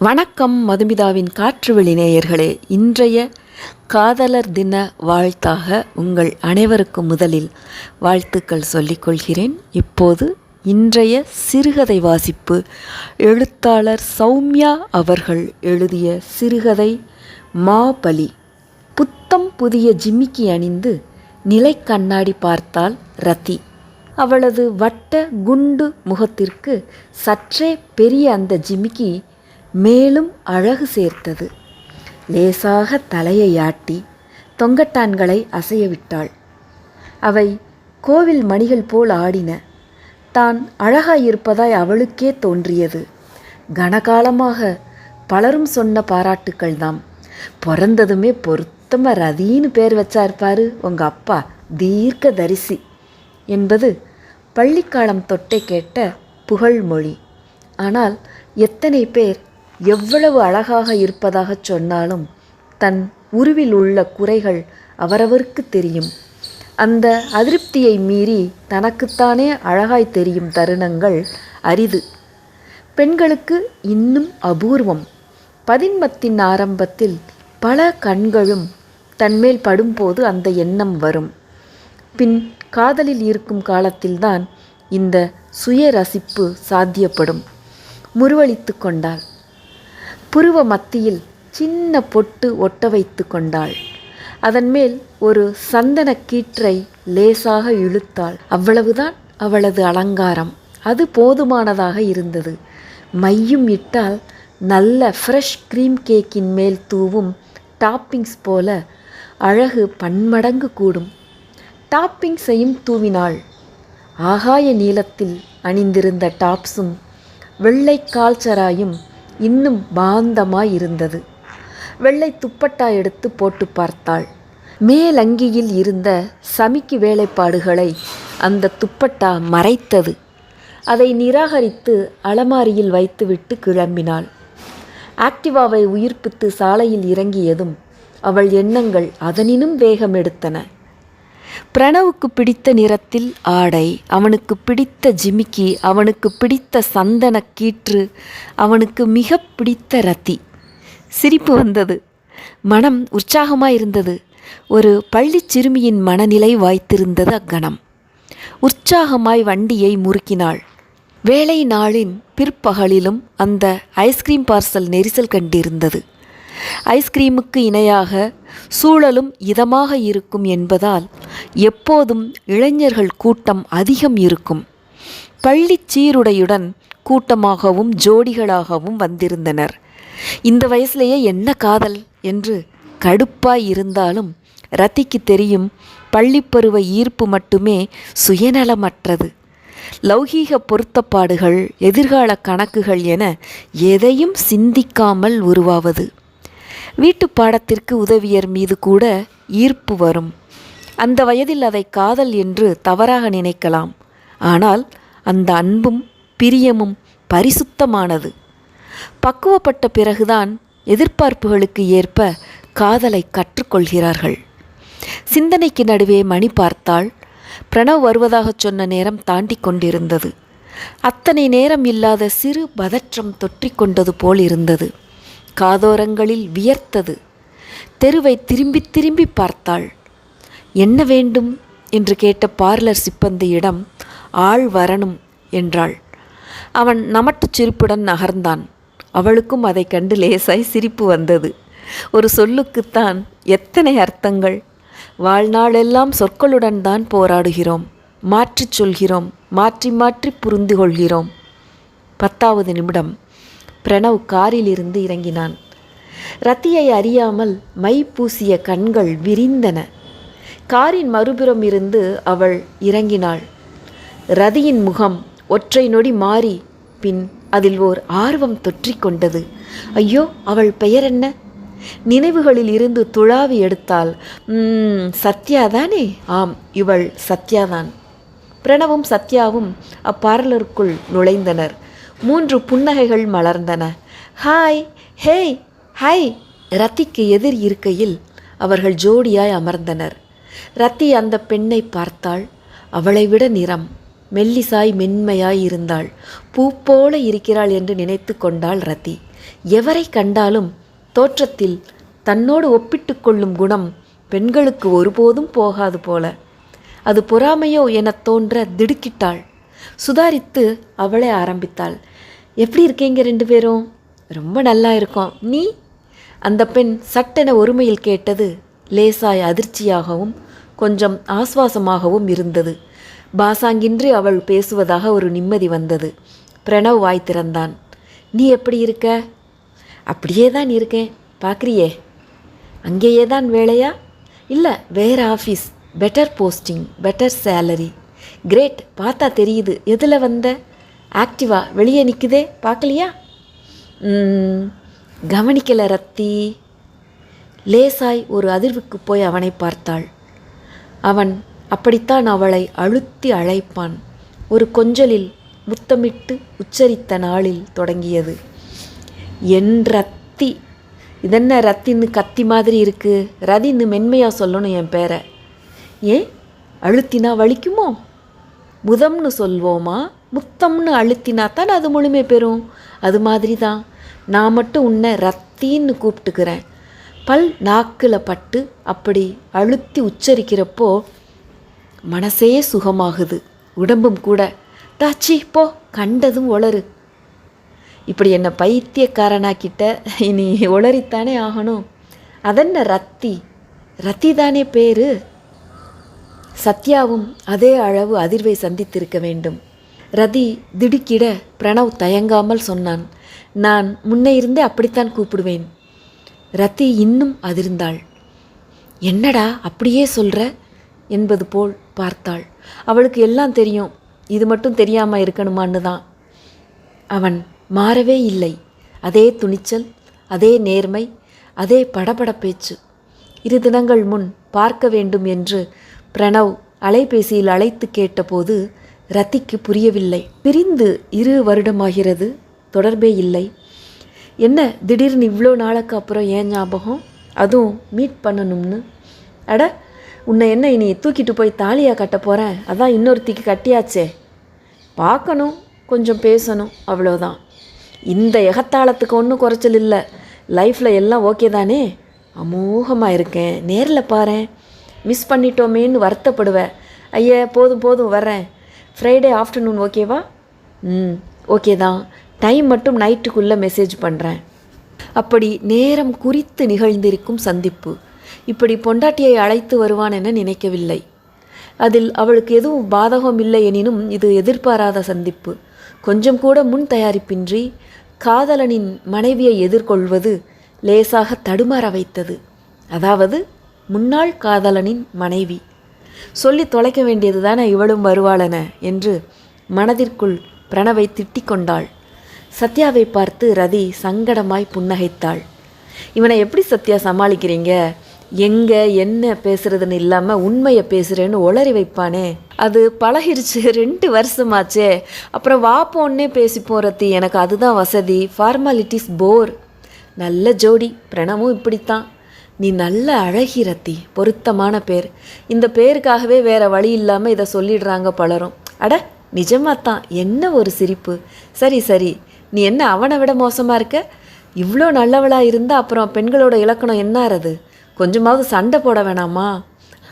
வணக்கம் மதுமிதாவின் காற்றுவெளி நேயர்களே. இன்றைய காதலர் தின வாழ்த்தாக உங்கள் அனைவருக்கும் முதலில் வாழ்த்துக்கள் சொல்லிக்கொள்கிறேன் இப்போது இன்றைய சிறுகதை வாசிப்பு எழுத்தாளர் சௌமியா அவர்கள் எழுதிய சிறுகதை மாபலி புத்தம் புதிய ஜிம்மிக்கு அணிந்து நிலை கண்ணாடி பார்த்தால் ரதி அவளது வட்ட குண்டு முகத்திற்கு சற்றே பெரிய அந்த ஜிமிக்கி மேலும் அழகு சேர்த்தது. லேசாக தலையை ஆட்டி தொங்கட்டான்களை அசைய விட்டாள் அவை கோவில் மணிகள் போல் ஆடின. தான் அழகாயிருப்பதாய் அவளுக்கே தோன்றியது. கனகாலமாக பலரும் சொன்ன பாராட்டுக்கள் தாம். பிறந்ததுமே பொருத்தமாக ரதின்னு பேர் வச்சார் பாரு உங்கள் அப்பா. தீர்க்க தரிசி என்பது பள்ளிக்காலம் தொட்டே கேட்ட புகழ்மொழி. ஆனால் எத்தனை பேர் எவ்வளவு அழகாக இருப்பதாகச் சொன்னாலும் தன் உருவில் உள்ள குறைகள் அவரவருக்கு தெரியும். அந்த அதிருப்தியை மீறி தனக்குத்தானே அழகாய் தெரியும் தருணங்கள் அரிது. பெண்களுக்கு இன்னும் அபூர்வம். பதின்மத்தின் ஆரம்பத்தில் பல கண்களும் தன்மேல் படும்போது அந்த எண்ணம் வரும். பின் காதலில் இருக்கும் காலத்தில்தான் இந்த சுய ரசிப்பு சாத்தியப்படும். முருவளித்து கொண்டாள். புருவ மத்தியில் சின்ன பொட்டு ஒட்ட வைத்து கொண்டாள். அதன் மேல் ஒரு சந்தன கீற்றை லேசாக இழுத்தாள். அவ்வளவுதான் அவளது அலங்காரம். அது போதுமானதாக இருந்தது. மையும் இட்டால் நல்ல ஃப்ரெஷ் க்ரீம் கேக்கின் மேல் தூவும் டாப்பிங்ஸ் போல அழகு பன்மடங்கு கூடும். டாப்பிங்ஸையும் தூவினாள். ஆகாய நீளத்தில் அணிந்திருந்த டாப்ஸும் வெள்ளை கால்ச்சராயும் இன்னும் பாந்தமாய் இருந்தது வெள்ளை துப்பட்டா எடுத்து போட்டு பார்த்தாள். மேலங்கியில் இருந்த சமிக்கு வேலைப்பாடுகளை அந்த துப்பட்டா மறைத்தது. அதை நிராகரித்து அலமாரியில் வைத்துவிட்டு கிளம்பினாள். ஆக்டிவாவை உயிர்ப்பித்து சாலையில் இறங்கியதும் அவள் எண்ணங்கள் அதனினும் வேகம் எடுத்தன பிரணவுக்கு பிடித்த நிறத்தில் ஆடை அவனுக்கு பிடித்த ஜிமிக்கி அவனுக்கு பிடித்த சந்தன கீற்று அவனுக்கு மிக பிடித்த ரத்தி. சிரிப்பு வந்தது. மனம் உற்சாகமாயிருந்தது. ஒரு பள்ளிச் சிறுமியின் மனநிலை வாய்த்திருந்தது அக்கணம். உற்சாகமாய் வண்டியை முறுக்கினாள். வேலை நாளின் பிற்பகலிலும் அந்த ஐஸ்கிரீம் பார்சல் நெரிசல் கண்டிருந்தது. ஐஸ்கிரீமுக்கு இணையாக சூழலும் இதமாக இருக்கும் என்பதால் எப்போதும் இளைஞர்கள் கூட்டம் அதிகம் இருக்கும். பள்ளி சீருடையுடன் கூட்டமாகவும் ஜோடிகளாகவும் வந்திருந்தனர். இந்த வயசுலேயே என்ன காதல் என்று கடுப்பாய் இருந்தாலும் ரத்திக்கு தெரியும் பள்ளிப்பருவ ஈர்ப்பு மட்டுமே சுயநலமற்றது. லௌகீக பொருத்தப்பாடுகள் எதிர்கால கணக்குகள் என எதையும் சிந்திக்காமல் உருவாவது. வீட்டு பாடத்திற்கு உதவியர் மீது கூட ஈர்ப்பு வரும். அந்த வயதில் அதை காதல் என்று தவறாக நினைக்கலாம். ஆனால் அந்த அன்பும் பிரியமும் பரிசுத்தமானது. பக்குவப்பட்ட பிறகுதான் எதிர்பார்ப்புகளுக்கு ஏற்ப காதலை கற்றுக்கொள்கிறார்கள். சிந்தனைக்கு நடுவே மணி பார்த்தால் பிரணவ் வருவதாகச் சொன்ன நேரம் தாண்டி கொண்டிருந்தது. அத்தனை நேரம் இல்லாத சிறு பதற்றம் தொற்றிக்கொண்டது போல் இருந்தது. காதோரங்களில் வியர்த்தது. தெருவை திரும்பி திரும்பி பார்த்தாள். என்ன வேண்டும்? என்று கேட்ட பார்லர் சிப்பந்தியிடம் ஆள் வரணும் என்றாள். அவன் நமட்டுச் சிரிப்புடன் நகர்ந்தான். அவளுக்கும் அதை கண்டு லேசாய் சிரிப்பு வந்தது. ஒரு சொல்லுக்குத்தான் எத்தனை அர்த்தங்கள்? வாழ்நாளெல்லாம் சொற்களுடன் தான் போராடுகிறோம். மாற்றிச் சொல்கிறோம். மாற்றி மாற்றி புரிந்து கொள்கிறோம் பத்தாவது நிமிடம். பிரணவ் காரிலிருந்து இறங்கினான். ரத்தியை அறியாமல் மை பூசிய கண்கள் விரிந்தன. காரின் மறுபுறம் இருந்து அவள் இறங்கினாள். ரதியின் முகம் ஒற்றை நொடி மாறி பின் அதில் ஓர் ஆர்வம் தொற்றிக்கொண்டது ஐயோ அவள் பெயர் என்ன? நினைவுகளில் இருந்து துழாவி எடுத்தால் சத்யாதானே ஆம் இவள் சத்யாதான். பிரணவும் சத்யாவும் அப்பார்லருக்குள் நுழைந்தனர். மூன்று புன்னகைகள் மலர்ந்தன. ஹாய் ஹேய் ஹாய் ரத்திக்கு எதிர் இருக்கையில் அவர்கள் ஜோடியாய் அமர்ந்தனர். ரத்தி அந்த பெண்ணை பார்த்தாள். அவளை விட நிறம் மெல்லிசாய் மென்மையாய் இருந்தாள். பூ போல இருக்கிறாள் என்று நினைத்து கொண்டாள் ரதி எவரை கண்டாலும் தோற்றத்தில் தன்னோடு ஒப்பிட்டு கொள்ளும் குணம் பெண்களுக்கு ஒருபோதும் போகாது போல. அது பொறாமையோ எனத் தோன்ற திடுக்கிட்டாள். சுதாரித்து அவளே ஆரம்பித்தாள். எப்படி இருக்கீங்க ரெண்டு பேரும்? ரொம்ப நல்லா இருக்கோம். நீ? அந்த பெண் சட்டென ஒருமையில் கேட்டது லேசாய் அதிர்ச்சியாகவும் கொஞ்சம் ஆஸ்வாசமாகவும் இருந்தது. பாசாங்கின்றி அவள் பேசுவதாக ஒரு நிம்மதி வந்தது. பிரணவ் வாய் திறந்தான். நீ எப்படி இருக்க? அப்படியே தான் இருக்கேன். பார்க்குறியே? அங்கேயே தான் வேலையா? இல்லை வேறு office. Better posting better salary. Great பார்த்தா தெரியுது. எதில் வந்த? ஆக்டிவா வெளியே நிற்குதே பார்க்கலையா? கவனிக்கலை ரத்தி. லேசாய் ஒரு அதிர்வுக்கு போய் அவனை பார்த்தாள். அவன் அப்படித்தான் அவளை அழுத்தி அழைப்பான். ஒரு கொஞ்சலில் முத்தமிட்டு உச்சரித்த நாளில் தொடங்கியது. என் ரத்தி. இதென்ன ரத்தின்னு கத்தி மாதிரி இருக்குது ரதின்னு மென்மையாக சொல்லணும் என் பேரை. ஏன்? அழுத்தினா வலிக்குமோ? முதம்னு சொல்வோமா? முத்தம்னு அழுத்தினா தான் அது முழுமை பெறும். அது மாதிரி தான் நான் மட்டும் உன்னை ரத்தின்னு கூப்பிட்டுக்கிறேன். பல் நாக்கில் பட்டு அப்படி அழுத்தி உச்சரிக்கிறப்போ மனசே சுகமாகுது. உடம்பும் கூட. தாச்சி போ. கண்டதும் ஒளரு இப்படி என்னை பைத்தியக்காரனாக்கிட்ட இனி ஒளரித்தானே ஆகணும். அதென்ன ரத்தி? ரத்தி தானே பேரு. சத்யாவும் அதே அளவு அதிர்வை சந்தித்திருக்க வேண்டும். ரதி திடுக்கிட பிரணவ் தயங்காமல் சொன்னான் நான் முன்னே இருந்தே அப்படித்தான் கூப்பிடுவேன். ரதி இன்னும் அதிர்ந்தாள். என்னடா அப்படியே சொல்கிற என்பது போல் பார்த்தாள். அவளுக்கு எல்லாம் தெரியும். இது மட்டும் தெரியாமல் இருக்கணுமான்னு தான். அவன் மாறவே இல்லை. அதே துணிச்சல் அதே நேர்மை அதே படபட பேச்சு. இரு தினங்கள் முன் பார்க்க வேண்டும் என்று பிரணவ் அலைபேசியில் அழைத்து கேட்டபோது ரத்திக்கு புரியவில்லை. பிரிந்து இரு வருடமாகிறது தொடர்பே இல்லை. என்ன திடீர்னு இவ்வளோ நாளுக்கு அப்புறம் ஏன் ஞாபகம்? அதுவும் மீட் பண்ணணும்னு. அட உன்னை என்ன இனி தூக்கிட்டு போய் தாலியாக கட்ட போகிறேன் அதான் இன்னொருத்திக்கு கட்டியாச்சே. பார்க்கணும் கொஞ்சம் பேசணும் அவ்வளோதான். இந்த எகத்தாளத்துக்கு ஒன்றும் குறைச்சல் இல்லை. லைஃப்பில் எல்லாம் ஓகே தானே? அமோகமாக இருக்கேன். நேரில் பாரேன். மிஸ் பண்ணிட்டோமேன்னு வருத்தப்படுவேன். ஐயா போதும் போதும் வர்றேன். ஃப்ரைடே ஆஃப்டர்நூன் ஓகேவா ம் ஓகே தான். டைம் மட்டும் நைட்டுக்குள்ளே மெசேஜ் பண்ணுறேன் அப்படி நேரம் குறித்து நிகழ்ந்திருக்கும் சந்திப்பு. இப்படி பொண்டாட்டியை அழைத்து வருவான் என நினைக்கவில்லை. அதில் அவளுக்கு எதுவும் பாதகம் இல்லை எனினும் இது எதிர்பாராத சந்திப்பு. கொஞ்சம் கூட முன் தயாரிப்பின்றி காதலனின் மனைவியை எதிர்கொள்வது லேசாக தடுமாற வைத்தது. அதாவது முன்னாள் காதலனின் மனைவி. சொல்லி தொலைக்க வேண்டியது தானே இவளும் வருவாளென என்று மனதிற்குள் பிரணவை திட்டிக் கொண்டாள். சத்யாவை பார்த்து ரதி சங்கடமாய் புன்னகைத்தாள். இவனை எப்படி சத்யா சமாளிக்கிறீங்க? எங்க என்ன பேசுறதுன்னு இல்லாமல் உண்மையை பேசுகிறேன்னு உளறி வைப்பானே. அது பழகிருச்சு ரெண்டு வருஷமாச்சே. அப்புறம் வாப்போன்னே பேசி போகிறது எனக்கு அதுதான் வசதி. Formalities bore. நல்ல ஜோடி பிரணவும் இப்படித்தான். நீ நல்ல அழகி ரத்தி பொருத்தமான பேர். இந்த பேருக்காகவே வேற வழி இல்லாமல் இதை சொல்லிடுறாங்க பலரும். அட நிஜமாத்தான் என்ன ஒரு சிரிப்பு. சரி சரி நீ என்ன அவனை விட மோசமாக இருக்க? இவ்வளோ நல்லவளா இருந்தால் அப்புறம் பெண்களோட இலக்கணம் என்ன கொஞ்சமாவது சண்டை போட வேணாமா?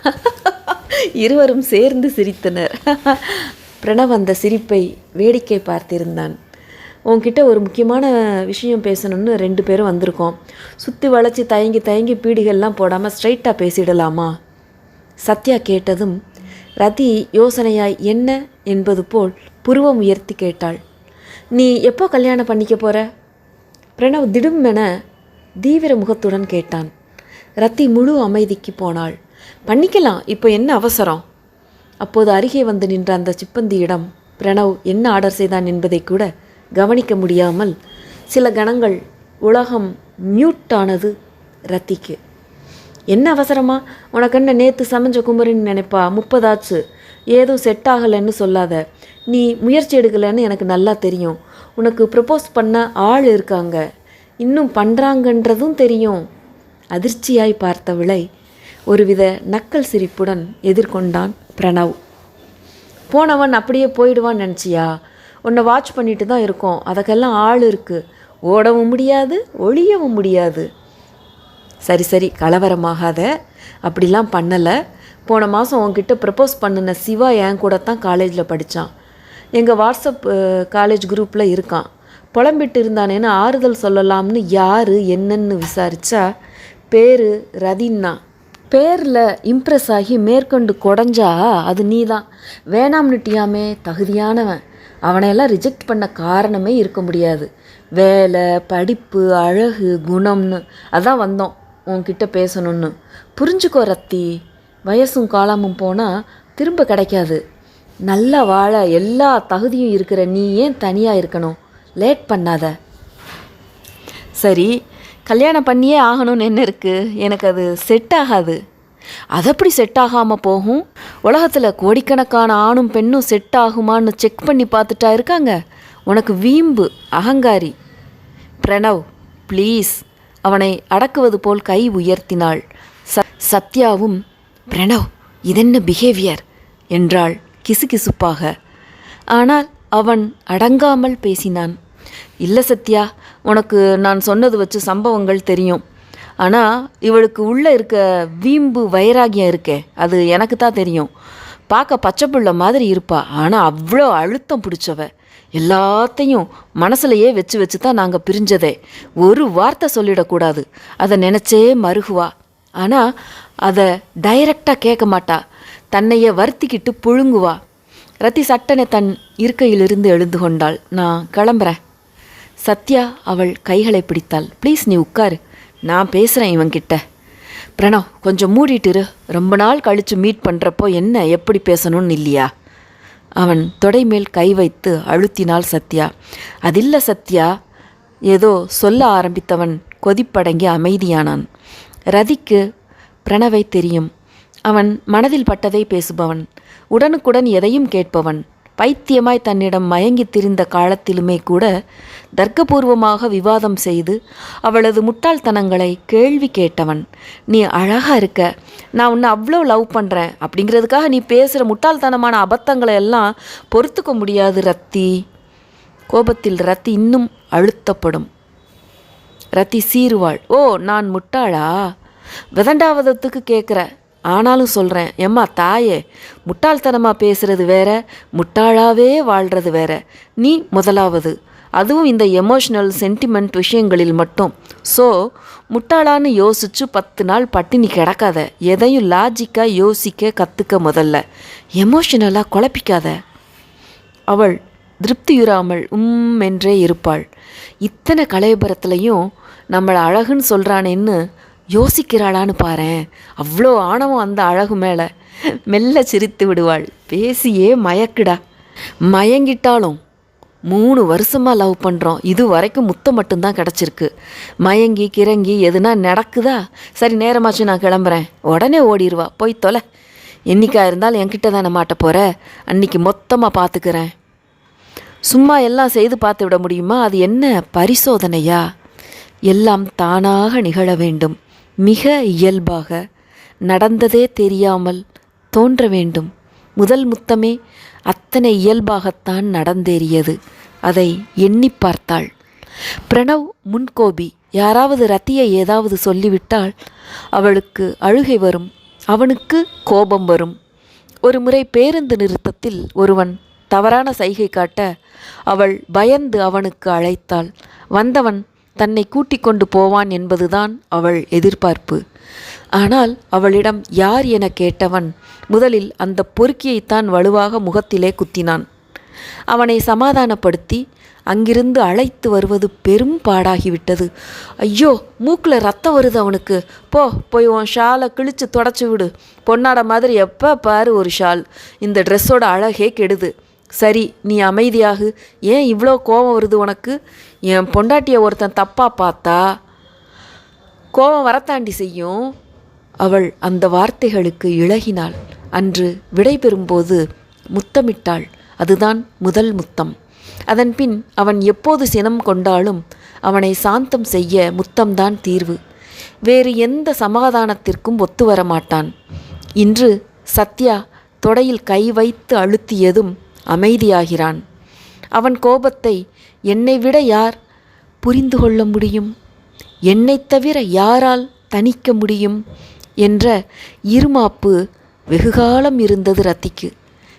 இருவரும் சேர்ந்து சிரித்தனர். பிரணவ் அந்த சிரிப்பை வேடிக்கை பார்த்திருந்தான். உங்ககிட்ட ஒரு முக்கியமான விஷயம் பேசணும்னு ரெண்டு பேரும் வந்திருக்கோம். சுற்றி வளைச்சி தயங்கி தயங்கி பீடிகள்லாம் போடாமல் ஸ்ட்ரைட்டாக பேசிடலாமா? சத்யா கேட்டதும் ரதி யோசனையாய் என்ன என்பது போல் புருவம் உயர்த்தி கேட்டாள். நீ எப்போ கல்யாணம் பண்ணிக்க போகிற பிரணவ் திடுமென தீவிர முகத்துடன் கேட்டான். ரத்தி முழு அமைதிக்கு போனாள். பண்ணிக்கலாம் இப்போ என்ன அவசரம்? அப்போது அருகே வந்து நின்ற அந்த சிப்பந்தியிடம் பிரணவ் என்ன ஆர்டர் செய்தான் என்பதை கூட கவனிக்க முடியாமல் சில கணங்கள் உலகம் மியூட் ஆனது ரத்திக்கு. என்ன அவசரமா? உனக்கண்ண நேற்று சமைஞ்ச குமரின்னு நினைப்பா? முப்பதாச்சு ஏதும் செட் ஆகலைன்னு சொல்லாத. நீ முயற்சி எடுக்கலைன்னு எனக்கு நல்லா தெரியும். உனக்கு ப்ரப்போஸ் பண்ண ஆள் இருக்காங்க. இன்னும் பண்ணுறாங்கன்றதும் தெரியும். அதிர்ச்சியாய் பார்த்தவளை ஒருவித நக்கல் சிரிப்புடன் எதிர்கொண்டான் பிரணவ். போனவன் அப்படியே போயிடுவான்னு நினச்சியா? உன்னை வாட்ச் பண்ணிட்டு தான் இருக்கோம். அதுக்கெல்லாம் ஆள் இருக்குது ஓடவும் முடியாது ஒழியவும் முடியாது. சரி சரி கலவரமாகாத. அப்படிலாம் பண்ணலை. போன மாதம் உன்கிட்ட ப்ரப்போஸ் பண்ணின சிவா என் கூட தான் காலேஜில் படித்தான் எங்கள் வாட்ஸ்அப் காலேஜ் குரூப்பில் இருக்கான். புலம்பிட்டு இருந்தானேன்னு ஆறுதல் சொல்லலாம்னு யார் என்னன்னு விசாரித்தா பேர் ரதின்னா. பேரில் இம்ப்ரெஸ் ஆகி மேற்கொண்டு குடஞ்சா அது நீ தான் வேணாம்னுட்டியாமே தகுதியானவன். அவனையெல்லாம் ரிஜெக்ட் பண்ண காரணமே இருக்க முடியாது. வேலை படிப்பு அழகு குணம்னு. அதான் வந்தோம் உன்கிட்ட பேசணும்னு. புரிஞ்சுக்கோ ரத்தி வயசும் காலமும் போனால் திரும்ப கிடைக்காது. நல்லா வாழ எல்லா தகுதியும் இருக்கிற நீ ஏன் தனியாக இருக்கணும்? லேட் பண்ணாத. சரி கல்யாணம் பண்ணியே ஆகணும்னு என்ன இருக்குது எனக்கு அது செட் ஆகாது. அது எப்படி செட் ஆகாமல் போகும். உலகத்தில் கோடிக்கணக்கான ஆணும் பெண்ணும் செட் ஆகுமான்னு செக் பண்ணி பார்த்துட்டா இருக்காங்க. உனக்கு வீம்பு அகங்காரி. பிரணவ் ப்ளீஸ் அவனை அடக்குவது போல் கை உயர்த்தினாள். ச சத்யாவும் பிரணவ் இதென்ன பிஹேவியர் என்றாள் கிசுகிசுப்பாக. ஆனால் அவன் அடங்காமல் பேசினான். இல்லை சத்யா உனக்கு நான் சொன்னது வச்சு சம்பவங்கள் தெரியும். ஆனால் இவளுக்கு உள்ளே இருக்க வீம்பு வைராகியம் இருக்கே அது எனக்கு தான் தெரியும். பார்க்க பச்சை பிள்ளை மாதிரி இருப்பா ஆனால் அவ்வளோ அழுத்தம் பிடிச்சவ. எல்லாத்தையும் மனசுலையே வச்சு வச்சு தான் நாங்கள் பிரிஞ்சதே. ஒரு வார்த்தை சொல்லிடக்கூடாது அதை நினச்சே மருகுவா. ஆனால் அதை டைரக்டாக கேட்க மாட்டா தன்னையே வருத்திக்கிட்டு புழுங்குவா. ரத்தி சட்டனை தன் இருக்கையிலிருந்து எழுந்து கொண்டாள். நான் கிளம்புறேன். சத்யா அவள் கைகளை பிடித்தாள். ப்ளீஸ் நீ உட்காரு. நான் பேசுகிறேன் இவன்கிட்ட. பிரணவ் கொஞ்சம் மூடிட்டு இரு ரொம்ப நாள் கழித்து மீட் பண்ணுறப்போ என்ன எப்படி பேசணும்னு இல்லையா? அவன் தொடை மேல் கை வைத்து அழுத்தினாள் சத்யா. அதில்ல சத்யா ஏதோ சொல்ல ஆரம்பித்தவன் கொதிப்படங்கி அமைதியானான். ரதிக்கு பிரணவை தெரியும். அவன் மனதில் பட்டதை பேசுபவன். உடனுக்குடன் எதையும் கேட்பவன். பைத்தியமாய் தன்னிடம் மயங்கி திரிந்த காலத்திலுமே கூட தர்க்கபூர்வமாக விவாதம் செய்து அவளது முட்டாள்தனங்களை கேள்வி கேட்டவன் நீ அழகாக இருக்க நான் உன்னை அவ்வளோ லவ் பண்ணுறேன் அப்படிங்கிறதுக்காக நீ பேசுகிற முட்டாள்தனமான அபத்தங்களை எல்லாம் பொறுத்துக்க முடியாது ரத்தி. கோபத்தில் ரத்தி இன்னும் அழுத்தப்படும். ரத்தி சீருவாள் ஓ நான் முட்டாளா? விதண்டாவதத்துக்கு கேட்குற ஆனாலும் சொல்கிறேன் எம்மா தாயே முட்டாள்தனமாக பேசுகிறது வேற முட்டாளாகவே வாழ்கிறது வேற. நீ முதலாவது. அதுவும் இந்த எமோஷ்னல் சென்டிமெண்ட் விஷயங்களில் மட்டும். ஸோ முட்டாளான்னு யோசிச்சு பத்து நாள் பட்டினி கிடக்காத. எதையும் லாஜிக்காக யோசிக்க கற்றுக்க முதல்ல. எமோஷனலாக குழப்பிக்காத. அவள் திருப்தியுறாமல் உம் என்றே இருப்பாள். இத்தனை கலையபுரத்துலையும் நம்மளை அழகுன்னு சொல்கிறானேன்னு யோசிக்கிறாளான்னு பாரேன். அவ்வளோ ஆணவம் அந்த அழகு மேலே. மெல்ல சிரித்து விடுவாள். பேசியே மயக்குடா. மயங்கிட்டாலும் மூணு வருஷமாக லவ் பண்ணுறோம் இது வரைக்கும் முத்தம் மட்டும்தான் கிடச்சிருக்கு. மயங்கி கிறங்கி எதுனா நடக்குதா? சரி நேரமாச்சு நான் கிளம்புறேன். உடனே ஓடிடுவா போய் தொலை. என்றைக்கா இருந்தாலும் என்கிட்ட தானே மாட்ட போகிற அன்னைக்கு மொத்தமாக பார்த்துக்கிறேன் சும்மா எல்லாம் செய்து பார்த்து விட முடியுமா? அது என்ன பரிசோதனையா? எல்லாம் தானாக நிகழ வேண்டும். மிக இயல்பாக நடந்ததே தெரியாமல் தோன்ற வேண்டும். முதல் முத்தமே அத்தனை இயல்பாகத்தான் நடந்தேறியது. அதை எண்ணி பார்த்தாள். பிரணவ் முன்கோபி யாராவது ரத்தியை ஏதாவது சொல்லிவிட்டால் அவளுக்கு அழுகை வரும் அவனுக்கு கோபம் வரும். ஒரு முறை பேருந்து நிறுத்தத்தில் ஒருவன் தவறான சைகை காட்ட அவள் பயந்து அவனுக்கு அழைத்தாள். வந்தவன் தன்னை கூட்டிக் கொண்டு போவான் என்பதுதான் அவள் எதிர்பார்ப்பு. ஆனால் அவளிடம் யார் என கேட்டவன் முதலில் அந்த பொறுக்கியைத்தான் வலுவாக முகத்திலே குத்தினான். அவனை சமாதானப்படுத்தி அங்கிருந்து அழைத்து வருவது பெரும் பாடாகிவிட்டது. ஐயோ மூக்கில் ரத்தம் வருது அவனுக்கு. போ போய் உன் ஷாலை கிழிச்சு தொடச்சி விடு. பொன்னாட மாதிரி எப்போ பாரு ஒரு ஷால். இந்த ட்ரெஸ்ஸோட அழகே கெடுது. சரி நீ அமைதியாகு. ஏன் இவ்வளோ கோபம் வருது உனக்கு? என் பொண்டாட்டியை ஒருத்தன் தப்பாக பார்த்தா கோபம் வரத்தாண்டி செய்யும். அவள் அந்த வார்த்தைகளுக்கு இழகினாள். அன்று விடைபெறும்போது முத்தமிட்டாள். அதுதான் முதல் முத்தம். அதன்பின் அவன் எப்போது சினம் கொண்டாலும் அவனை சாந்தம் செய்ய முத்தம்தான் தீர்வு. வேறு எந்த சமாதானத்திற்கும் ஒத்து வர மாட்டான். இன்று சத்யா தொடையில் கை வைத்து அழுத்தியதும் அமைதியாகிறான். அவன் கோபத்தை என்னை விட யார் புரிந்து கொள்ள முடியும்? என்னைத் தவிர யாரால் தணிக்க முடியும்? என்ற இருமாப்பு வெகுகாலம் இருந்தது ரத்திக்கு.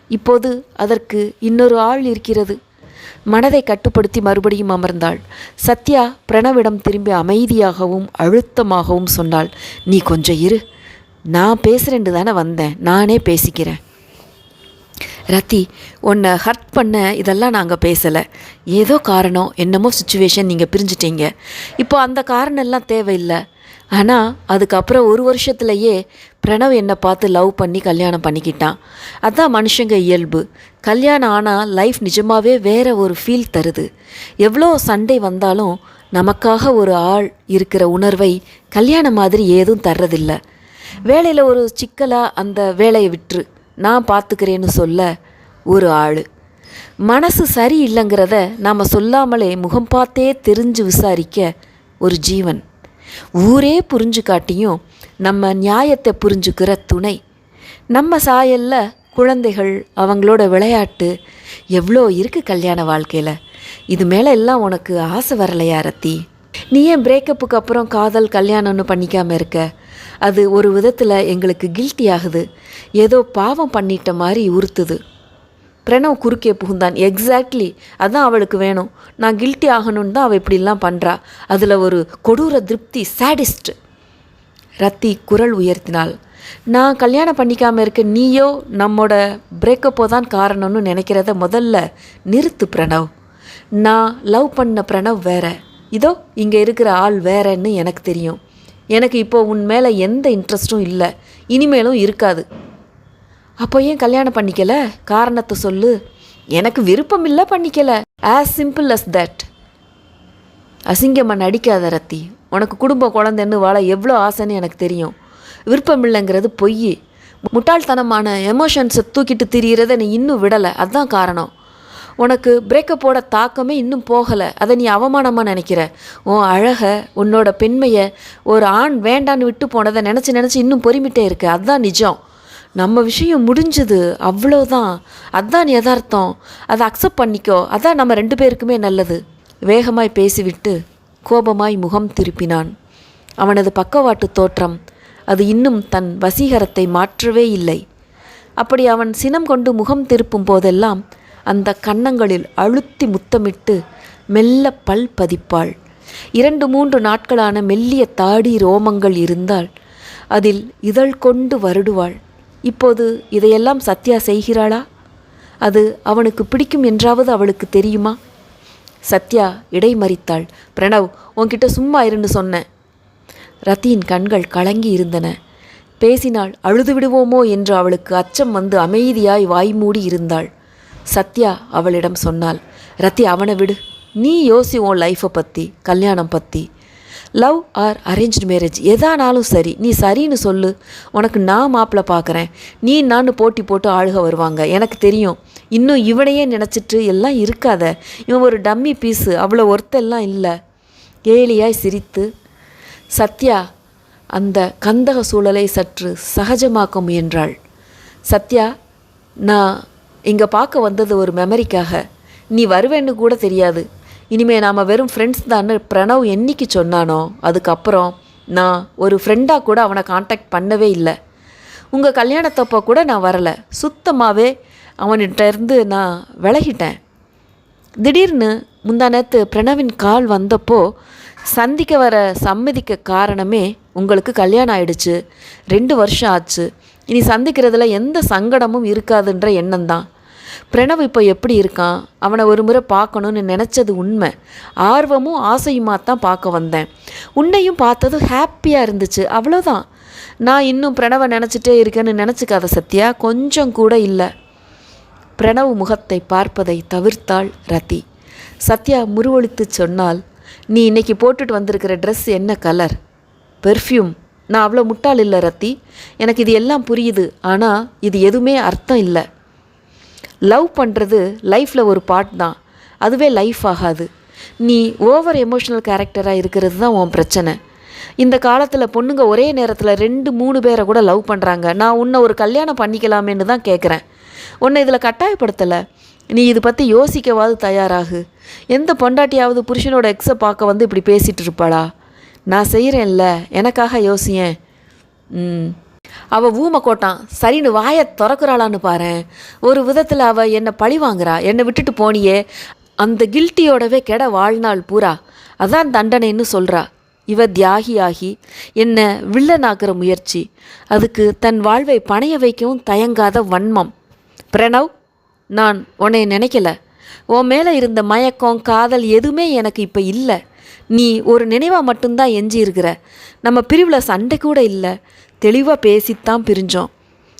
இப்போது அதற்கு இன்னொரு ஆள் இருக்கிறது. மனதை கட்டுப்படுத்தி மறுபடியும் அமர்ந்தாள். சத்யா பிரணவிடம் திரும்பி அமைதியாகவும் அழுத்தமாகவும் சொன்னாள். நீ கொஞ்சம் இரு. நான் பேசுகிறேன்னு தானே வந்தேன். நானே பேசிக்கிறேன். ரத்தி உன்னை ஹர்ட் பண்ண இதெல்லாம் நாங்கள் பேசலை. ஏதோ காரணம் என்னமோ சுச்சுவேஷன் நீங்கள் பிரிஞ்சிட்டீங்க. இப்போ அந்த காரணம் எல்லாம் தேவையில்லை. ஆனால் அதுக்கப்புறம் ஒரு வருஷத்துலையே பிரணவ் என்னை பார்த்து லவ் பண்ணி கல்யாணம் பண்ணிக்கிட்டான். அதான் மனுஷங்க இயல்பு. கல்யாணம் ஆனால் லைஃப் நிஜமாகவே வேற ஒரு ஃபீல் தருது. எவ்வளோ சண்டை வந்தாலும் நமக்காக ஒரு ஆள் இருக்கிற உணர்வை கல்யாணம் மாதிரி ஏதும் தர்றதில்ல. வேலையில் ஒரு சிக்கலாக அந்த வேலையை விட்டுரு. நான் பார்த்துக்கிறேன்னு சொல்ல ஒரு ஆள். மனசு சரியில்லைங்கிறத நாம் சொல்லாமலே முகம் பார்த்தே தெரிஞ்சு விசாரிக்க ஒரு ஜீவன். ஊரே புரிஞ்சு காட்டியும் நம்ம நியாயத்தை புரிஞ்சுக்கிற துணை. நம்ம சாயல்ல குழந்தைகள் அவங்களோட விளையாட்டு எவ்வளோ இருக்கு கல்யாண வாழ்க்கையில். இது மேலே எல்லாம் உனக்கு ஆசை வரலையா ரத்தி? நீ ஏன் பிரேக்கப்புக்கு அப்புறம் காதல் கல்யாணம்னு பண்ணிக்காமல் இருக்க? அது ஒரு விதத்தில் எங்களுக்கு கில்ட்டி ஆகுது. ஏதோ பாவம் பண்ணிட்ட மாதிரி உறுத்துது. பிரணவ் குறுக்கே புகுந்தான். எக்ஸாக்ட்லி அதான் அவளுக்கு வேணும். நான் கில்ட்டி ஆகணும்னு தான் அவள் இப்படிலாம் பண்ணுறா அதில் ஒரு கொடூர திருப்தி சாடிஸ்ட் ரத்தி குரல் உயர்த்தினாள். நான் கல்யாணம் பண்ணிக்காமல் இருக்க நீயோ நம்மோட பிரேக்கப்போ தான் காரணம்னு நினைக்கிறத முதல்ல நிறுத்து பிரணவ். நான் லவ் பண்ண பிரணவ் வேற. இதோ இங்கே இருக்கிற ஆள் வேறன்னு எனக்கு தெரியும். எனக்கு இப்போ உன் மேலே எந்த இன்ட்ரெஸ்ட்டும் இல்லை. இனிமேலும் இருக்காது. அப்போ ஏன் கல்யாணம் பண்ணிக்கல? காரணத்தை சொல்லு. எனக்கு விருப்பம் இல்லை பண்ணிக்கல. ஆஸ் சிம்பிள் அஸ் தட் அசிங்கமாக நடிக்காத ரத்தி. உனக்கு குடும்ப குழந்தைன்னு வாழ எவ்வளோ ஆசைன்னு எனக்கு தெரியும். விருப்பம் இல்லைங்கிறது பொய் முட்டாள்தனமான எமோஷன்ஸை தூக்கிட்டு திரியிறத நீ இன்னும் விடலை. அதுதான் காரணம். உனக்கு பிரேக்கப்போட தாக்கமே இன்னும் போகலை. அதை நீ அவமானமாக நினைக்கிற. உன் அழகை உன்னோட பெண்மையை ஒரு ஆண் வேண்டான்னு விட்டு போனதை நினச்சி நினச்சி இன்னும் பொறுமிட்டே இருக்கு. அதுதான் நிஜம். நம்ம விஷயம் முடிஞ்சது. அவ்வளோதான் அதான் யதார்த்தம். அதை அக்செப்ட் பண்ணிக்கோ. அதான் நம்ம ரெண்டு பேருக்குமே நல்லது. வேகமாய் பேசிவிட்டு கோபமாய் முகம் திருப்பினான். அவனது பக்கவாட்டு தோற்றம். அது இன்னும் தன் வசீகரத்தை மாற்றவே இல்லை. அப்படி அவன் சினம் கொண்டு முகம் திருப்பும் போதெல்லாம் அந்த கன்னங்களில் அழுத்தி முத்தமிட்டு மெல்ல பல் பதிப்பாள். இரண்டு மூன்று நாட்களான மெல்லிய தாடி ரோமங்கள் இருந்தால் அதில் இதழ் கொண்டு வருடுவாள். இப்போது இதையெல்லாம் சத்யா செய்கிறாளா? அது அவனுக்கு பிடிக்கும் என்றாவது அவளுக்கு தெரியுமா? சத்யா இடைமறித்தாள். பிரணவ் உன்கிட்ட சும்மா இருன்னு சொன்னேன். ரத்தியின் கண்கள் கலங்கி இருந்தன. பேசினால் அழுது விடுவோமோ என்று அவளுக்கு அச்சம் வந்து அமைதியாய் வாய்மூடி இருந்தாள். சத்யா அவளிடம் சொன்னாள் ரத்தி அவனை விடு. நீ யோசி உன் லைஃப்பை பற்றி கல்யாணம் பற்றி லவ் ஆர் அரேஞ்ச்டு மேரேஜ் எதானாலும் சரி நீ சரின்னு சொல்லு. உனக்கு நான் மாப்பிள்ளை பார்க்குறேன் நீ நான் போட்டி போட்டு ஆளுக வருவாங்க. எனக்கு தெரியும். இன்னும் இவனையே நினச்சிட்டு எல்லாம் இருக்காத. இவன் ஒரு டம்மி பீஸு அவ்வளோ ஒருத்தெல்லாம் இல்லை. கேலியாய் சிரித்து சத்யா அந்த கந்தக சூழலை சற்று சகஜமாக்க முயன்றாள். சத்யா நான் இங்கே பார்க்க வந்தது ஒரு மெமரிக்காக நீ வருவேன்னு கூட தெரியாது. இனிமே நாம் வெறும் ஃப்ரெண்ட்ஸ் தான்னு பிரணவ் என்னைக்கு சொன்னானோ அதுக்கப்புறம் நான் ஒரு ஃப்ரெண்டாக கூட அவனை காண்டாக்ட் பண்ணவே இல்லை. உங்கள் கல்யாணத்தப்போ கூட நான் வரலை. சுத்தமாகவே அவன்கிட்ட இருந்து நான் விலகிட்டேன். திடீர்னு முந்தா நேற்று பிரணவின் கால் வந்தப்போ சந்திக்க வர சம்மதிக்க காரணமே உங்களுக்கு கல்யாணம் ஆயிடுச்சு. ரெண்டு வருஷம் ஆச்சு. இனி சந்திக்கிறதுல எந்த சங்கடமும் இருக்காதுன்ற எண்ணம் தான். பிரணவ் இப்போ எப்படி இருக்கான்? அவனை ஒரு முறை பார்க்கணுன்னு நினச்சது உண்மை. ஆர்வமும் ஆசையுமா தான் பார்க்க வந்தேன். உன்னையும் பார்த்ததும் ஹாப்பியாக இருந்துச்சு. அவ்வளோதான் நான் இன்னும் பிரணவை நினச்சிட்டே இருக்கேன்னு நினச்சிக்காத சத்யா. கொஞ்சம் கூட இல்லை. பிரணவ் முகத்தை பார்ப்பதை தவிர்த்தாள் ரதி. சத்யா முருவொழித்து சொன்னால் நீ இன்னைக்கு போட்டுட்டு வந்திருக்கிற ட்ரெஸ் என்ன கலர் பெர்ஃப்யூம் நான் அவ்வளோ முட்டாள் இல்லை ரத்தி எனக்கு இது எல்லாம் புரியுது. ஆனால் இது எதுவுமே அர்த்தம் இல்லை. லவ் பண்ணுறது லைஃப்பில் ஒரு பார்ட் தான். அதுவே லைஃப் ஆகாது. நீ ஓவர் எமோஷ்னல் கேரக்டராக இருக்கிறது தான் உன் பிரச்சனை. இந்த காலத்தில் பொண்ணுங்க ஒரே நேரத்தில் ரெண்டு மூணு பேரை கூட லவ் பண்ணுறாங்க நான் உன்னை ஒரு கல்யாணம் பண்ணிக்கலாமேன்னு தான் கேட்குறேன் உன்னை இதில் கட்டாயப்படுத்தலை. நீ இது பற்றி யோசிக்கவாது தயாராகு. எந்த பொண்டாட்டியாவது புருஷனோட எக்ஸை பார்க்க வந்து இப்படி பேசிகிட்டு இருப்பாளா? நான் செய்கிறேன்ல எனக்காக யோசியேன். ம். அவ ஊமை கோட்டான் சரின்னு வாயை திறக்கிறாளான்னு பாரேன். ஒரு விதத்தில் அவ என்னை பழி வாங்குறா என்னை விட்டுட்டு போனியே. அந்த கில்ட்டியோடவே கெட வாழ்நாள் பூரா. அதான் தண்டனைன்னு சொல்கிறா இவ தியாகியாகி என்னை வில்லனாக்குற முயற்சி. அதுக்கு தன் வாழ்வை பணைய வைக்கவும் தயங்காத வன்மம். பிரணவ் நான் உன்னை நினைக்கல. உன் மேலே இருந்த மயக்கம் காதல் எதுவுமே எனக்கு இப்போ இல்லை. நீ ஒரு நினைவாக மட்டும்தான் எஞ்சி இருக்கிற நம்ம பிரிவில் சண்டை கூட இல்லை. தெளிவாக பேசித்தான் பிரிஞ்சோம்.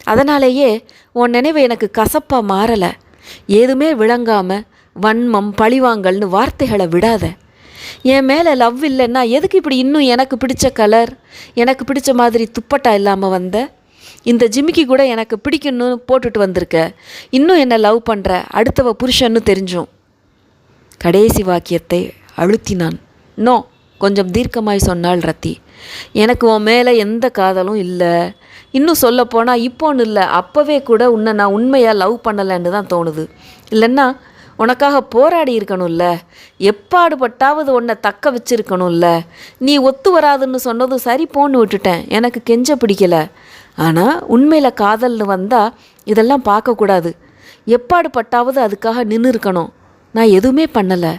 அதனாலேயே உன் நினைவு எனக்கு கசப்பாக மாறலை. ஏதுமே விளங்காமல் வன்மம் பழிவாங்கல்னு வார்த்தைகளை விடாத. என் மேலே லவ் இல்லைன்னா எதுக்கு இப்படி இன்னும் எனக்கு பிடிச்ச கலர் எனக்கு பிடிச்ச மாதிரி துப்பட்டா இல்லாமல் வந்த? இந்த ஜிமிக்கி கூட எனக்கு பிடிக்கணும்னு போட்டுட்டு வந்திருக்க. இன்னும் என்னை லவ் பண்ணுற அடுத்தவ புருஷன்னு தெரிஞ்சும். கடைசி வாக்கியத்தை அழுத்தினான். நோ கொஞ்சம் தீர்க்கமாய் சொன்னாள் ரத்தி. எனக்கு உன் மேலே எந்த காதலும் இல்லை. இன்னும் சொல்லப்போனால் இப்போன்னு இல்லை. அப்போவே கூட உன்னை நான் உண்மையாக லவ் பண்ணலைன்னு தான் தோணுது. இல்லைன்னா உனக்காக போராடி இருக்கணும்ல. எப்பாடுபட்டாவது உன்னை தக்க வச்சிருக்கணும்ல. நீ ஒத்து வராதுன்னு சொன்னதும் சரி போன்னு விட்டுட்டேன். எனக்கு கெஞ்ச பிடிக்கல. ஆனால் உண்மையில் காதல்னு வந்தால் இதெல்லாம் பார்க்கக்கூடாது எப்பாடுபட்டாவது அதுக்காக நின்று இருக்கணும். நான் எதுவுமே பண்ணலை.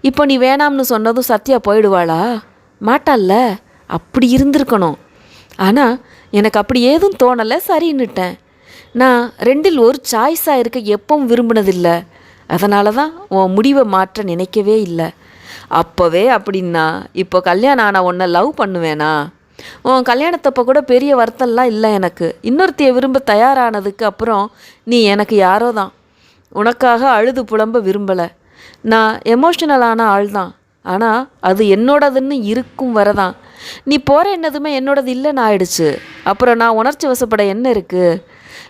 இப்போ நீ வேணாம்னு சொன்னதும் சத்யா போயிடுவாளா? மாட்டாள்ல. அப்படி இருந்திருக்கணும். ஆனால் எனக்கு அப்படி ஏதும் தோணலை சரின்னுட்டேன். நான் ரெண்டில் ஒரு சாய்ஸாக இருக்க எப்பவும் விரும்பினதில்லை. அதனால தான் உன் முடிவை மாற்ற நினைக்கவே இல்லை. அப்போவே அப்படின்னா இப்போ கல்யாணம் ஆனால் உன்னை லவ் பண்ணுவேனா? உன் கல்யாணத்தப்போ கூட பெரிய வருத்தம்லாம் இல்லை எனக்கு. இன்னொருத்தைய விரும்ப தயாரானதுக்கு அப்புறம் நீ எனக்கு யாரோ தான். உனக்காக அழுது புலம்ப விரும்பலை. நான் எமோஷ்னலான ஆள் தான் ஆனால் அது என்னோடதுன்னு இருக்கும் வரதான். நீ போகிற என்னதுமே என்னோடது இல்லைன்னு ஆயிடுச்சு அப்புறம் நான் உணர்ச்சி வசப்பட என்ன இருக்குது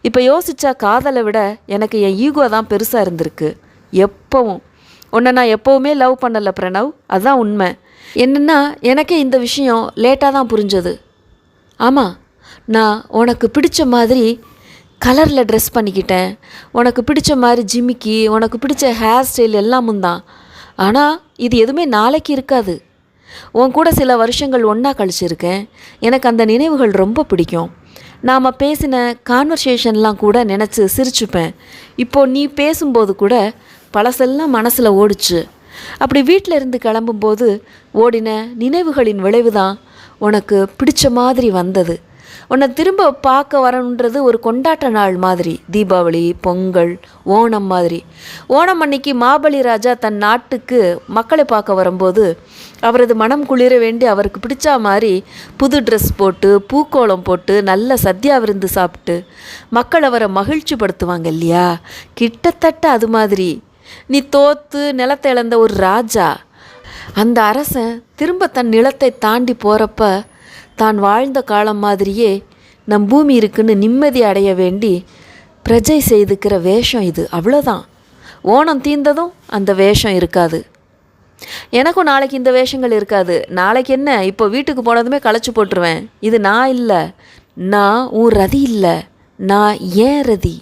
இப்போ யோசிச்சா காதலை விட எனக்கு என் ஈகோ தான் பெருசாக இருந்திருக்கு. எப்பவும். உன்னை நான் எப்போவுமே லவ் பண்ணலை பிரணவ். அதுதான் உண்மை. என்னென்னா எனக்கே இந்த விஷயம் லேட்டாக தான் புரிஞ்சது. ஆமாம் நான் உனக்கு பிடிச்ச மாதிரி கலரில் ட்ரெஸ் பண்ணிக்கிட்டேன். உனக்கு பிடிச்ச மாதிரி ஜிமிக்கி உனக்கு பிடிச்ச ஹேர் ஸ்டைல் எல்லாமும் தான். ஆனால் இது எதுவுமே நாளைக்கு இருக்காது. உன் கூட சில வருஷங்கள் ஒன்றா கழிச்சிருக்கேன். எனக்கு அந்த நினைவுகள் ரொம்ப பிடிக்கும். நாம் பேசின கான்வர்சேஷன்லாம் கூட நினச்சி சிரிச்சுப்பேன். இப்போது நீ பேசும்போது கூட பழசெல்லாம் மனசில் ஓடிச்சு. அப்படி வீட்டில் இருந்து கிளம்பும்போது ஓடின நினைவுகளின் விளைவு தான் உனக்கு பிடிச்ச மாதிரி வந்தது. உன்னை திரும்ப பார்க்க வரணுன்றது ஒரு கொண்டாட்ட நாள் மாதிரி. தீபாவளி பொங்கல் ஓணம் மாதிரி. ஓணம் அன்னைக்கு மாபலி ராஜா தன் நாட்டுக்கு மக்களை பார்க்க வரும்போது அவரது மனம் குளிர வேண்டி அவருக்கு பிடிச்ச மாதிரி புது ட்ரெஸ் போட்டு பூக்கோளம் போட்டு நல்ல சத்யா விருந்து சாப்பிட்டு மக்கள் அவரை மகிழ்ச்சிப்படுத்துவாங்க இல்லையா? கிட்டத்தட்ட அது மாதிரி. நீ தோத்து நிலத்தை இழந்த ஒரு ராஜா. அந்த அரசன் திரும்ப தன் நிலத்தை தாண்டி போகிறப்ப தான் வாழ்ந்த காலம் மாதிரியே நம் பூமி இருக்குன்னு நிம்மதி அடைய வேண்டி பிரஜை செய்துக்கிற வேஷம் இது அவ்வளோதான் ஓணம் தீர்ந்ததும் அந்த வேஷம் இருக்காது. எனக்கும் நாளைக்கு இந்த வேஷங்கள் இருக்காது. நாளைக்கு என்ன? இப்போ வீட்டுக்கு போனதுமே களைச்சி போட்டுருவேன். இது நான் இல்லை. நான் உன் ரதி இல்லை. நான் ஏன் ரதி?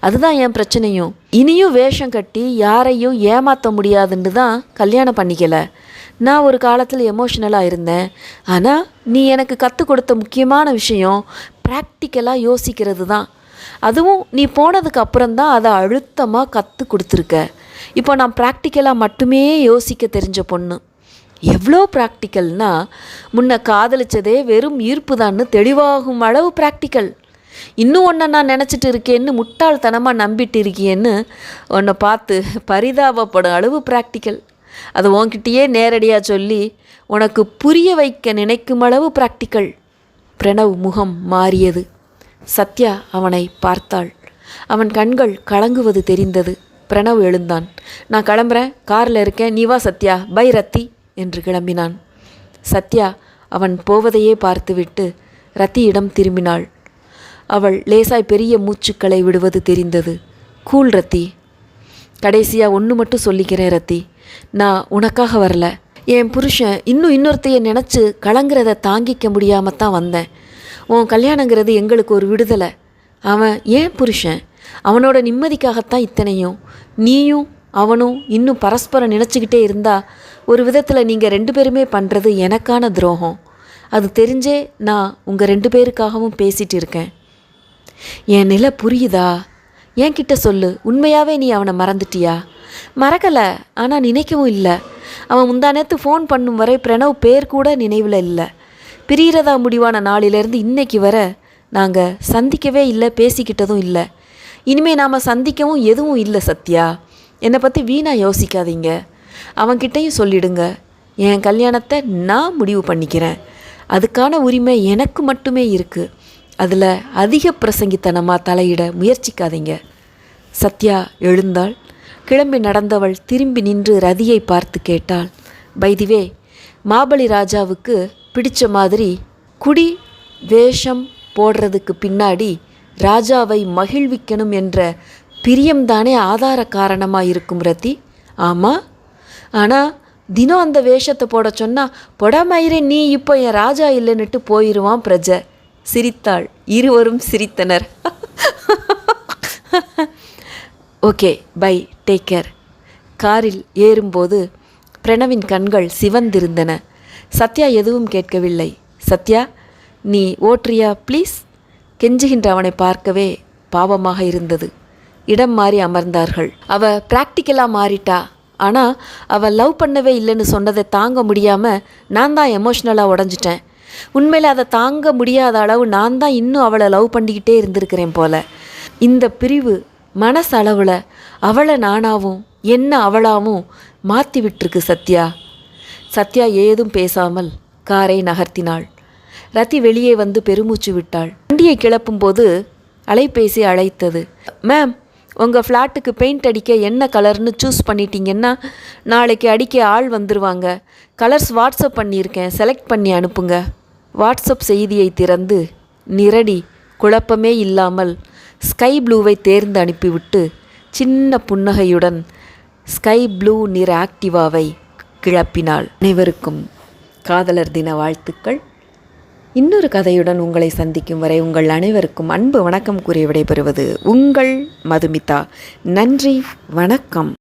அதுதான் என் பிரச்சனையும். இனியும் வேஷம் கட்டி யாரையும் ஏமாற்ற முடியாதுன்னு தான் கல்யாணம் பண்ணிக்கலை. நான் ஒரு காலத்தில் எமோஷ்னலாக இருந்தேன். ஆனால் நீ எனக்கு கற்றுக் கொடுத்த முக்கியமான விஷயம் ப்ராக்டிக்கலாக யோசிக்கிறது தான். அதுவும் நீ போனதுக்கு அப்புறம்தான் அதை அழுத்தமாக கற்றுக் கொடுத்துருக்க. இப்போ நான் ப்ராக்டிக்கலாக மட்டுமே யோசிக்க தெரிஞ்ச பொண்ணு. எவ்வளோ ப்ராக்டிக்கல்னா முன்ன காதலிச்சதே வெறும் ஈர்ப்பு தான்னு தெளிவாகும் அளவு ப்ராக்டிக்கல் இன்னும் ஒன்றை நான் நினச்சிட்டு இருக்கேன்னு முட்டாள்தனமாக நம்பிட்டு இருக்கியேன்னு உன்னை பார்த்து பரிதாபப்படும் அளவு ப்ராக்டிக்கல் அது உன்கிட்டயே நேரடியாக சொல்லி உனக்கு புரிய வைக்க நினைக்கும் அளவு ப்ராக்டிக்கல் பிரணவ் முகம் மாறியது. சத்யா அவனை பார்த்தாள். அவன் கண்கள் கலங்குவது தெரிந்தது. பிரணவ் எழுந்தான். நான் கிளம்புறேன். காரில் இருக்கேன். நீ வா சத்யா. பை ரத்தி என்று கிளம்பினான். சத்யா அவன் போவதையே பார்த்துவிட்டு ரத்தியிடம் திரும்பினாள். அவள் லேசாய் பெரிய மூச்சுக்களை விடுவது தெரிந்தது. கூல் ரத்தி. கடைசியாக ஒன்று மட்டும் சொல்லிக்கிறேன் ரத்தி. நான் உனக்காக வரல. என் புருஷன் இன்னும் இன்னொருத்தைய நினச்சி கலங்குறத தாங்கிக்க முடியாமல் தான் வந்தேன். உன் கல்யாணங்கிறது எங்களுக்கு ஒரு விடுதலை. அவன் ஏன் புருஷன்? அவனோட நிம்மதிக்காகத்தான் இத்தனையும். நீயும் அவனும் இன்னும் பரஸ்பரம் நினச்சிக்கிட்டே இருந்தா ஒரு விதத்தில் நீங்கள் ரெண்டு பேருமே பண்ணுறது எனக்கான துரோகம். அது தெரிஞ்சே நான் உங்கள் ரெண்டு பேருக்காகவும் பேசிகிட்டு இருக்கேன். என் நிலை புரியுதா? என்கிட்ட சொல்லு. உண்மையாகவே நீ அவனை மறந்துட்டியா? மறக்கலை ஆனால் நினைக்கவும் இல்லை. அவன் முந்தா முந்தானேத்து ஃபோன் பண்ணும் வரை பிரணவ் பேர் கூட நினைவில் இல்லை. பிரியறதா முடிவான நாளிலிருந்து இன்னைக்கு வர நாங்கள் சந்திக்கவே இல்லை பேசிக்கிட்டதும் இல்லை. இனிமே நாம் சந்திக்கவும் எதுவும் இல்லை சத்யா. என்னை பற்றி வீணாக யோசிக்காதீங்க. அவன்கிட்டையும் சொல்லிடுங்க. என் கல்யாணத்தை நான் முடிவு பண்ணிக்கிறேன். அதுக்கான உரிமை எனக்கு மட்டுமே இருக்குது அதில் அதிக பிரசங்கித்தனமாக தலையிட முயற்சிக்காதீங்க. சத்யா எழுந்தாள். கிளம்பி நடந்தவள் திரும்பி நின்று ரதியை பார்த்து கேட்டாள். பைதிவே மாபலி ராஜாவுக்கு பிடிச்ச மாதிரி குடி வேஷம் போடுறதுக்கு பின்னாடி ராஜாவை மகிழ்விக்கணும் என்ற பிரியம்தானே ஆதார காரணமாக இருக்கும் ரதி? ஆமாம் ஆனால் தினம் அந்த வேஷத்தை போட சொன்னால் பொடாமயிரே நீ இப்போ என் ராஜா இல்லைன்னுட்டு போயிடுவான் பிரஜ. சிரித்தாள். இருவரும் சிரித்தனர். Okay bye take care. காரில் ஏறும்போது பிரணவின் கண்கள் சிவந்திருந்தன. சத்யா எதுவும் கேட்கவில்லை. சத்யா நீ ஓட்டுறியா ப்ளீஸ்? கெஞ்சுகின்ற அவனை பார்க்கவே பாவமாக இருந்தது. இடம் மாறி அமர்ந்தார்கள். அவ ப்ராக்டிக்கலாக மாறிட்டா. ஆனால் அவள் லவ் பண்ணவே இல்லைன்னு சொன்னதை தாங்க முடியாமல் நான் தான் எமோஷ்னலாக உடஞ்சிட்டேன். உண்மையில் அதை தாங்க முடியாத அளவு நான் தான் இன்னும் அவளை லவ் பண்ணிக்கிட்டே இருந்திருக்கிறேன் போல. இந்த பிரிவு மனசளவில் அவளை நானாவும் என்ன அவளாவும் மாற்றி விட்டுருக்கு சத்யா. சத்யா ஏதும் பேசாமல் காரை நகர்த்தினாள். ரத்தி வெளியே வந்து பெருமூச்சு விட்டாள். வண்டியை கிளப்பும்போது அலைபேசி அழைத்தது. மேம் உங்கள் ஃப்ளாட்டுக்கு பெயிண்ட் அடிக்க என்ன கலர்னு சூஸ் பண்ணிட்டீங்கன்னா நாளைக்கு அடிக்க ஆள் வந்துருவாங்க. கலர்ஸ் வாட்ஸ்அப் பண்ணியிருக்கேன். செலக்ட் பண்ணி அனுப்புங்க. வாட்ஸ்அப் செய்தியை திறந்து நிரடி குழப்பமே இல்லாமல் ஸ்கை ப்ளூவை தேர்ந்து அனுப்பிவிட்டு சின்ன புன்னகையுடன் ஸ்கை ப்ளூ நிற ஆக்டிவாவை கிளப்பினாள். அனைவருக்கும் காதலர் தின வாழ்த்துக்கள். இன்னொரு கதையுடன் உங்களை சந்திக்கும் வரை உங்கள் அனைவருக்கும் அன்பு வணக்கம் கூறி விடைபெறுவது உங்கள் மதுமிதா. நன்றி வணக்கம்.